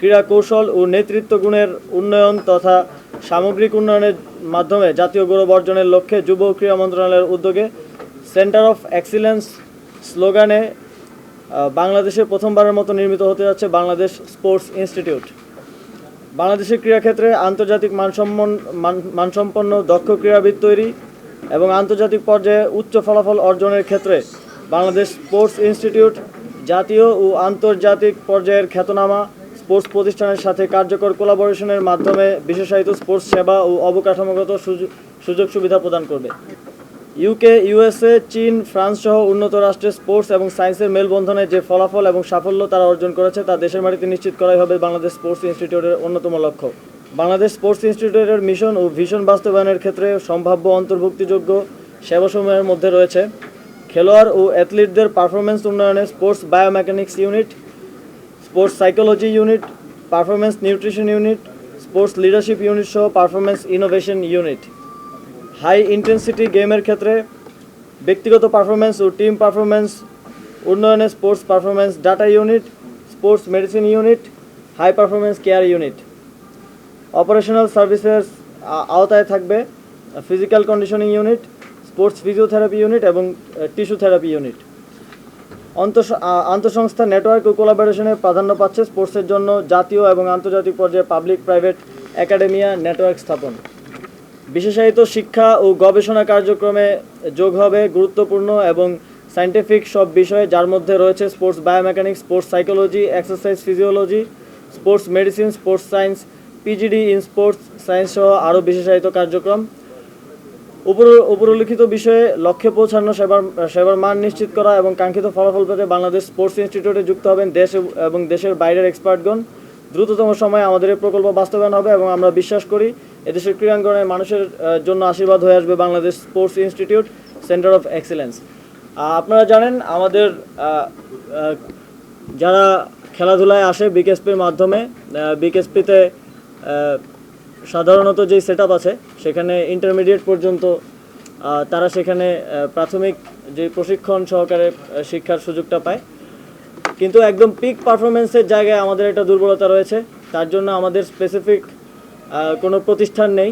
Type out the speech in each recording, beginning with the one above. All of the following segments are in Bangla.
ক্রীড়া কৌশল ও নেতৃত্ব গুণের উন্নয়ন তথা সামগ্রিক উন্নয়নের মাধ্যমে জাতীয় গৌরব অর্জনের লক্ষ্যে যুব ক্রীড়া মন্ত্রণালয়ের উদ্যোগে সেন্টার অফ এক্সিলেন্স স্লোগানে বাংলাদেশে প্রথমবারের মতো নির্মিত হতে যাচ্ছে বাংলাদেশ স্পোর্টস ইনস্টিটিউট। বাংলাদেশের ক্রীড়াক্ষেত্রে আন্তর্জাতিক মানসম্মন, মান- মানসম্পন্ন দক্ষ ক্রীড়াবিদ তৈরি এবং আন্তর্জাতিক পর্যায়ে উচ্চ ফলাফল অর্জনের ক্ষেত্রে বাংলাদেশ স্পোর্টস ইনস্টিটিউট জাতীয় ও আন্তর্জাতিক পর্যায়ের খ্যাতনামা স্পোর্টস প্রতিষ্ঠানের সাথে কার্যকর কোলাবোরেশনের মাধ্যমে বিশেষায়িত স্পোর্টস সেবা ও অবকাঠামোগত সুযোগ- সুবিধা প্রদান করবে। ইউকে ইউএসএ চীন, ফ্রান্স সহ উন্নত রাষ্ট্রের স্পোর্টস এবং সায়েন্সের মেলবন্ধনে যে ফলাফল এবং সাফল্য তারা অর্জন করেছে তা দেশের মাটিতে নিশ্চিত করাই হবে বাংলাদেশ স্পোর্টস ইনস্টিটিউটের অন্যতম লক্ষ্য। বাংলাদেশ স্পোর্টস ইনস্টিটিউটের মিশন ও ভিশন বাস্তবায়নের ক্ষেত্রে সম্ভাব্য অন্তর্ভুক্তিযোগ্য সেবাসমূহের মধ্যে রয়েছে খেলোয়াড় ও অ্যাথলিটদের পারফরমেন্স উন্নয়নে sports biomechanics unit sports psychology unit performance nutrition unit, sports leadership unit সহ performance innovation unit. High intensity গেমের ক্ষেত্রে ব্যক্তিগত পারফরমেন্স ও টিম পারফরমেন্স উন্নয়নে sports performance data unit, sports medicine unit, high performance care unit. Operational services আওতায় থাকবে, physical conditioning unit, sports physiotherapy unit এবং টিস্যু থেরাপি ইউনিট। আন্তঃসংস্থা নেটওয়ার্ক ও কোলাবোরেশনে প্রাধান্য পাচ্ছে স্পোর্টসের জন্য জাতীয় এবং আন্তর্জাতিক পর্যায়ে পাবলিক প্রাইভেট একাডেমিয়া নেটওয়ার্ক স্থাপন। বিশেষায়িত শিক্ষা ও গবেষণা কার্যক্রমে যোগ হবে গুরুত্বপূর্ণ এবং সায়েন্টিফিক সব বিষয় যার মধ্যে রয়েছে sports biomechanics, sports psychology, exercise physiology, sports medicine, sports science PGD in sports science সহ আরও বিশেষায়িত কার্যক্রম। উপর উপরোল্লিখিত বিষয়ে লক্ষ্যে পৌঁছানো, সেবার সেবার মান নিশ্চিত করা এবং কাঙ্ক্ষিত ফলাফল পেতে বাংলাদেশ স্পোর্টস ইনস্টিটিউটে যুক্ত হবেন দেশ এবং দেশের বাইরের এক্সপার্টগণ। দ্রুততম সময়ে আমাদের এই প্রকল্প বাস্তবায়ন হবে এবং আমরা বিশ্বাস করি এদেশের ক্রীড়াঙ্গনে মানুষের জন্য আশীর্বাদ হয়ে আসবে Bangladesh sports institute centre of excellence. আপনারা জানেন আমাদের যারা খেলাধুলায় আসে বিকেএসপির মাধ্যমে বিকেএসপিতে সাধারণত যেই সেট আছে, সেখানে ইন্টারমিডিয়েট পর্যন্ত তারা সেখানে প্রাথমিক যে প্রশিক্ষণ সহকারে শিক্ষার সুযোগটা পায়। কিন্তু একদম পিক পারফরমেন্সের জায়গায় আমাদের একটা দুর্বলতা রয়েছে। তার জন্য আমাদের স্পেসিফিক কোনো প্রতিষ্ঠান নেই।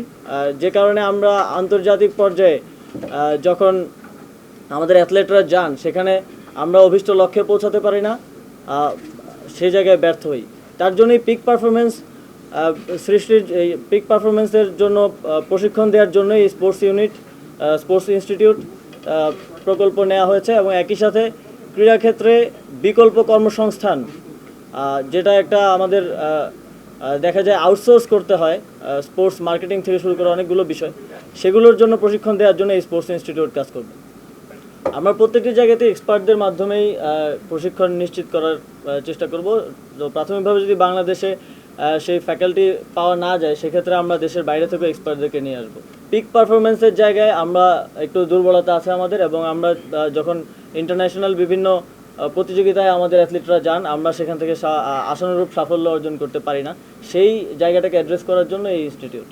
যে কারণে আমরা আন্তর্জাতিক পর্যায়ে যখন আমাদের অ্যাথলেটরা যান, সেখানে আমরা অভিষ্ট লক্ষ্যে পৌঁছাতে পারি না। সেই জায়গায় ব্যর্থ হই। তার জন্যই পিক পারফরমেন্স সৃষ্টির পিক পারফরমেন্সের জন্য প্রশিক্ষণ দেওয়ার জন্য এই স্পোর্টস ইউনিট স্পোর্টস ইনস্টিটিউট প্রকল্প নেওয়া হয়েছে এবং একই সাথে ক্রীড়াক্ষেত্রে বিকল্প কর্মসংস্থান যেটা একটা আমাদের দেখা যায় আউটসোর্স করতে হয় স্পোর্টস মার্কেটিং থেকে শুরু করে অনেকগুলো বিষয়, সেগুলোর জন্য প্রশিক্ষণ দেওয়ার জন্য এই স্পোর্টস ইনস্টিটিউট কাজ করবে। আমরা প্রত্যেকটি জায়গাতে এক্সপার্টদের মাধ্যমেই প্রশিক্ষণ নিশ্চিত করার চেষ্টা করব। তো প্রাথমিকভাবে যদি বাংলাদেশে সেই ফ্যাকাল্টি পাওয়া না যায়, সেক্ষেত্রে আমরা দেশের বাইরে থেকে এক্সপার্টদেরকে নিয়ে আসব। পিক পারফরমেন্সের জায়গায় আমরা একটু দুর্বলতা আছে আমাদের এবং আমরা যখন ইন্টারন্যাশনাল বিভিন্ন প্রতিযোগিতায় আমাদের অ্যাথলিটরা যান, আমরা সেখান থেকে আশানুরূপ সাফল্য অর্জন করতে পারি না। সেই জায়গাটাকে অ্যাড্রেস করার জন্য এই ইনস্টিটিউট